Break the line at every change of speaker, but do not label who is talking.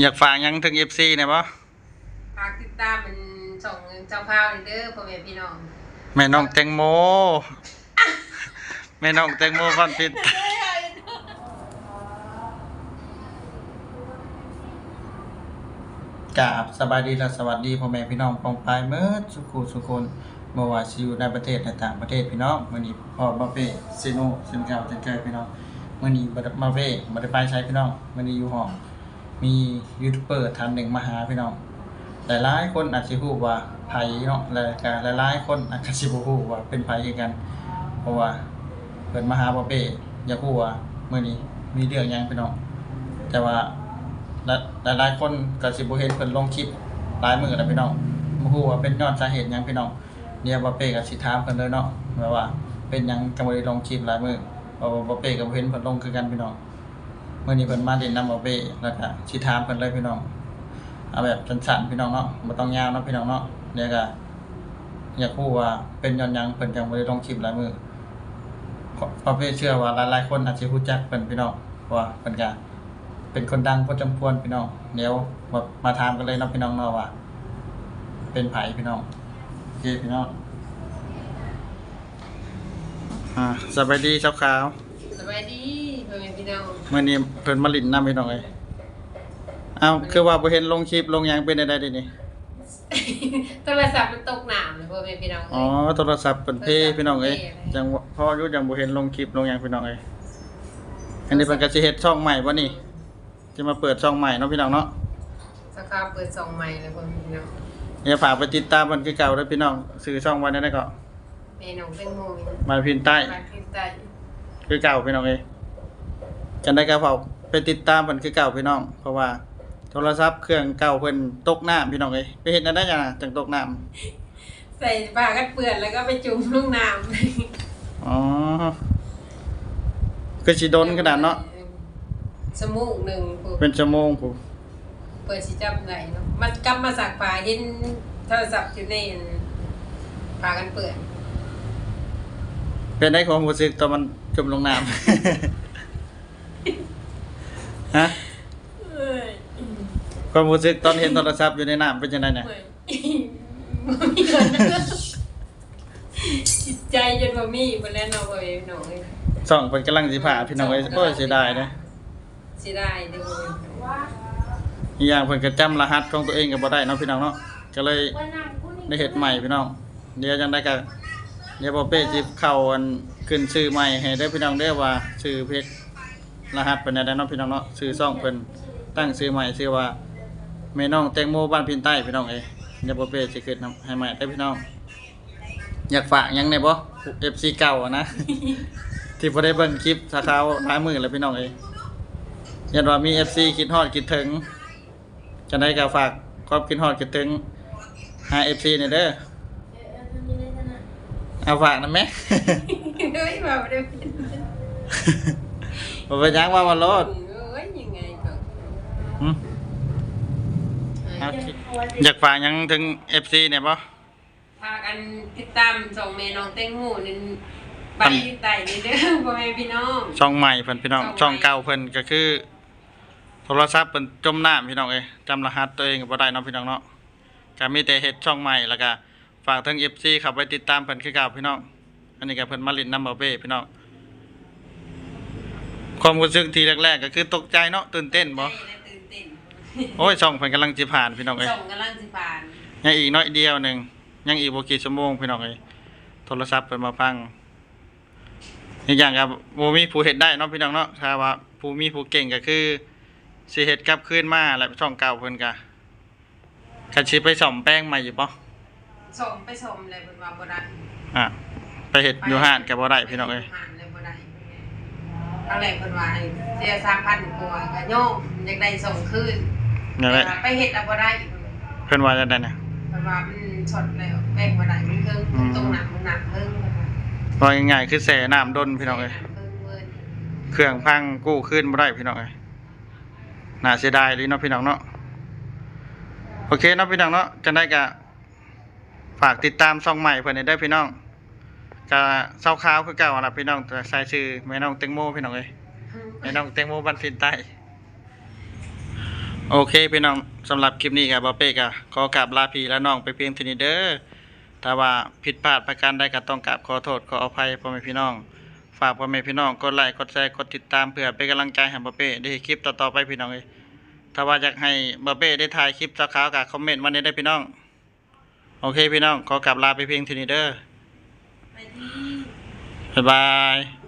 อยากฝากหยังถึง FC เนี่ยบ่
ฝากติดตามเป็นส่งเจ้าพาวนี่เด้อพ่อแม่พี่น้อง
แม่น้องแตงโมแม่น้องแตงโมบ้านพิษกราบสบายดีและสวัสดีพ่อแม่พี่น้องปองปายเมื่อสุขุสุคนเมื่อว่าสิอยู่ในประเทศและต่างประเทศพี่น้องมื้อนี้พ่อบ่าเป้ซิโนซินเก่าจังเจอพี่น้องมื้อนี้บ่ได้มาเป้บ่ได้ไปใช้พี่น้องมื้อนี้อยู่ห้อง มียูทูบเบอร์ท่านหนึ่งมาหาพี่น้อง หลายๆคนอาจสิฮู้ว่าไผเนาะแล้วก็หลายๆคนอาจจะสิบ่ฮู้ว่าเป็นไผคือกัน เพราะว่าเพิ่นมาหาบ่เป้อยากฮู้ว่าเมื้อนี้มีเรื่องยังพี่น้อง แต่ว่าหลายหลายๆคนก็สิบ่เห็นเพิ่นลงคลิปหลายมือแล้วพี่น้องบ่ฮู้ว่าเป็นยอนสาเหตุหยังพี่น้องเดี๋ยวบ่เป้ก็สิถามเพิ่นเลยเนาะว่าว่าเป็นหยังจังบ่ได้ลงคลิปหลายมือบ่บ่เป้ก็บ่เห็นเพิ่นลงคือกันพี่น้อง มื้อนี้เพิ่นมาเล่นนำบ่เป้แล้วก็สิถามเพิ่นเลยพี่น้อง เอาแบบสั้นๆพี่น้องเนาะบ่ต้องยาวเนาะพี่น้องเนาะเดี๋ยวก็อยากรู้ว่าเป็นย้อนหยังเพิ่นจังบ่ได้ลงคลิปหลายมื้อเพราะเพราะเป้เชื่อว่าหลายๆคนอาจสิรู้จักเพิ่นพี่น้องเพราะว่าเพิ่นก็เป็นคนดังพอจำควรพี่น้องเดี๋ยวมามาถามกันเลยเนาะพี่น้องเนาะว่า เป็นไผพี่น้องโอเคพี่น้องอ่าสบายดีเช้าขาว
สวัสดีพ่ อแม่พี่น้อง
มื้อนี้เพิ่นมาลิ้นนำพี่น้องเอ้ยเอ้าคือว่าบ่เห็นลงคลิปลงหยังเป็นได้ๆนี่
โทรศัพท์มันตกน้ำเลยพ่อแม่พี่น้อง
อ๋อโทรศัพท์เปิดเพย์พี่น้องเอ้ยจังว่าพ่ออยู่จังบ่เห็นลงคลิปลงหยังพี่น้องเอ้ยอันนี้เพิ่นก็สิเฮ็ดช่องใหม่บ่นี่จะมาเปิดช่องใหม่เนาะพี่น้องเนาะ
สกาวเปิดสองใหม่เลยพ่อแม่พี่น้อง
อย่าฝากไปติดตามเพิ่นคือเก่าเด้อพี่น้องซื้อช่องไว้ได้ก็
แม่น้องแตงโมนี่
มาพินใต้
บ้านขึ้นใต้
คือเก่าพี่น้องเอ้ย จังได้ก็ฝากไปติดตามเพิ่นคือเก่าพี่น้อง เพราะว่าโทรศัพท์เครื่องเก่าเพิ่นตกน้ำพี่น้องเอ้ยไปเฮ็ดอันนั้นจังน่ะจังตกน้ำ
ใส่ผ้ากันเปื้อนแล้วก็ไปจุ่มลงน้ำ
อ๋อคือสิโดนขนาดเนาะ
สมูกหนึ่งปุ๊บ
เป็นชั่วโมงพุ
เปิดสิจับไหนเนาะมันกลับมาสักผ้าเห็นโทรศัพท์อยู่ในผ้ากันเปื้อน
เป็นได้ความรู้สึกตอนมันจมลงน้ำ ฮะ
เอ้ย
ความรู้สึกตอนเห็นโทรศัพท์อยู่ในน้ำเป็นยังไงเนี่ย
เอ้ยบ่มีเงินจิตใจจนบ่มีบ่แล้วเนาะบ่เองน้องเอ้ย
ส่องเป็นกำลังสิผ่าพี่น้องเอ้ยโอ้ยเสียดายนะ
สิได้เด้อบ่เอ้ย
อีกอย่างเพิ่นก็จำรหัสของตัวเองก็บ่ได้เนาะพี่น้องเนาะก็เลยได้เฮ็ดใหม่พี่น้องเดี๋ยวจังได้ก็เดี๋ยวบ่เป้สิเข้าอันขึ้นชื่อใหม่ให้ได้อพี่น้องเด้อว่าชื่อเพจร รหัสเป็นอะไรเนาะพี่น้องเนาะชื่อช่องเพิ่นตั้งชื่อใหม่ชื่อว่าแม่น้องแตงโมบ้านพินใต้พี่น้องเอ้ยเดี๋ยวบ่เป้สิขึ้นให้ใหม่ได้พี่น้อง อยากฝากยังได้บ่ FC เก่าอะนะ ที่บ่ได้เบิ่งคลิปสาขาวหลายมือแล้วพี่น้องเอ้ยยันว่ามี FC คิดฮอดคิดถึงจังได๋ก็ฝากความคิดฮอดคิดถึงหา FC นี่เด้อเอาฝากนำแม
เฮ้ยว่บ่ได้เป็น
บ่เป็นหยังว่ามาโลด
เอ้ยยังไงก็
หึเอาคิดอยากฝากหยังถึง FC เนี่ยบ่
พากันติดตามส่งแม่น้องแตงโมนี่บ้านที่ใต้นี่เด้อพ่อแม่พี่น้อง
ช่องใหม่เพิ่นพี่น้อง
ช่
ช่อ
องงใหม่
เก่าเพิ่นก็คือ โทรศัพท์เพิ่นจมน้ำพี่น้องเอ้ยจำรหัสตัวเองก็บ่ได้เนาะพี่น้องเนาะก็มีแต่เฮ็ดช่องใหม่แล้วก็ฝากทั้ง FC เข้าไปติดตามเพิ่นคือเก่าพี่น้อง อันนี้ก็เพิ่นมาเล่นนำบ่เป้พี่น้อง ความรู้สึกทีแรกๆก็คือตกใจเนาะตื่นเต้นบ่
ใจและตื่นเต้น
โอ้ยช่องเพิ่นกำลังสิผ่านพี่น้องเอ้ย
ส่งกำลังสิผ่าน
ยังอีกน้อยเดียวหนึงยังอีกบ่กี่ชั่วโมงพี่น้องเอ้ยโทรศัพท์เพิ่นมาพังอีกอย่างก็บ่มีผู้เฮ็ดได้เนาะพี่น้องเนาะถ้าว่าผู้มีผู้เก่งก็คือสิเฮ็ดกลับคืนมาแล้วช่องเก่าเพิ่นก็คันสิไปซ่อมแป้งใหม่อยู่บ่
ส่งไปส่งเลยเพิ่นว่าบ่ได้
อะไปเฮ็ดอยู่ห้านก็บ่ได้พี่น้องเอ้ย
ห้านเลย บ่ได้ครั้งแรกเพิ่นว่าให้เสีย3,000กว่าก็โยมอยากได้ส่งคืน
นั่นแหละ
ไปเฮ็ดแล้วบ่ได้
เพิ่นว่าจังได๋น่ะ
เพิ่นว่ามันช็อตแล้วแป้งบ่ได้มันเพิ่ง
อืม
ตรงหนักมันหนักเพิ่งเพิ่นว่า
ว่าง่ายๆคือแส่น้ำดนพี่น้องเอ้ย
เพิ่งเวิร์น
เครื่องพังกู้คืนบ่ได้พี่น้องเอ้ยน่าเสียดายเลยเนาะพี่น้องเนาะโอเคเนาะพี่น้องเนาะจังได๋ก็ฝากติดตามช่องใหม่เพิ่นได้เด้อพี่น้อง ก็เซาขาวคือเก่าล่ะพี่น้องแต่ใส่ชื่อแม่น้องแตงโมพี่น้องเอ้ยแม่น้องแตงโมบ้านฟินใต้โอโอเคพี่น้องสำหรับคลิปนี้กับบอเป้กะขอกราบลาพี่และน้องไปเพียงเท่านี้เด้อถ้าว่าผิดพลาดประการใดก็ต้องกราบขอโทษขออภัยพ่อแม่พี่น้อง ฝากพ่อแม่พี่น้องกดไลค์กดแชร์กดติดตามเพื่อเป็นกำลังใจให้บอเป้ได้เฮ็ดคลิปต่อๆไปพี่น้องเอ้ยถ้าว่าอยากให้บอเป้ได้ถ่ายคลิปเจ้าขาวก็คอมเมนต์มาได้พี่น้อง โอเคพี่น้องขอกราบลาไปเพียงเท่านี้เด้อ 拜拜。